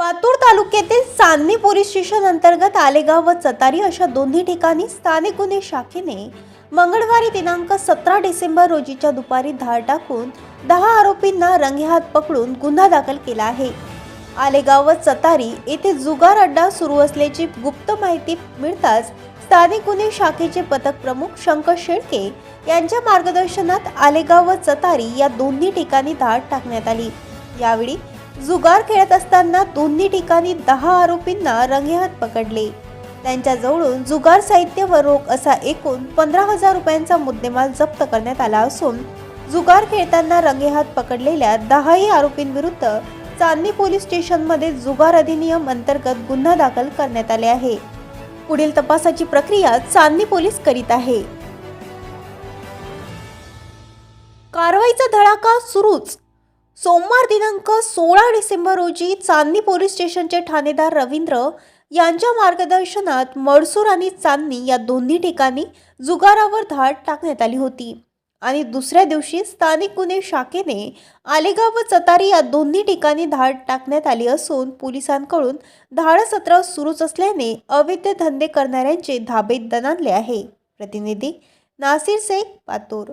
पातूर तालुक्यातील चांदणी police station अंतर्गत आलेगाव व चतारी अशा दोन्ही ठिकाणी स्थानिक गुन्हे शाखेने मंगळवारी दिनांक सतरा डिसेंबर रोजीच्या दुपारी धाड टाकून दहा आरोपींना रंगेहात पकडून गुन्हा दाखल केला आहे. आलेगाव व चतारी येथे जुगार अड्डा सुरू असल्याची गुप्त माहिती मिळताच स्थानिक गुन्हे शाखेचे पथक प्रमुख शंकर शेळके यांच्या मार्गदर्शनात आलेगाव व चतारी या दोन्ही ठिकाणी धाड टाकण्यात आली. यावेळी जुगार खेळत असताना दोन्ही ठिकाणी दहा आरोपींना रंगेहात पकडले. त्यांच्या जवळून जुगार साहित्य व रोख असा एकूण पंधरा हजार रुपयांचा मुद्देमाल जप्त करण्यात आला असून जुगार खेळताना रंगेहात पकडलेल्या दहाही आरोपींविरुद्ध चांदणी पोलीस स्टेशनमध्ये जुगार अधिनियम अंतर्गत गुन्हा दाखल करण्यात आले आहे. पुढील तपासाची प्रक्रिया चांदणी पोलीस करीत आहे. कारवाईचा धडाका सुरूच. सोमवार दिनांक सोळा डिसेंबर रोजी चांदणी पोलीस स्टेशनचे ठाणेदार रवींद्र यांच्या मार्गदर्शनात मडसूर आणि चांदणी या दोन्ही ठिकाणी जुगारावर धाड टाकण्यात आली होती. आणि दुसऱ्या दिवशी स्थानिक गुन्हे शाखेने आलेगाव व चतारी या दोन्ही ठिकाणी धाड टाकण्यात आली असून पोलिसांकडून धाडसत्र सुरूच असल्याने अवैध धंदे करणाऱ्यांचे धाबे दणाणले आहे. प्रतिनिधी नासिर शेख पातूर.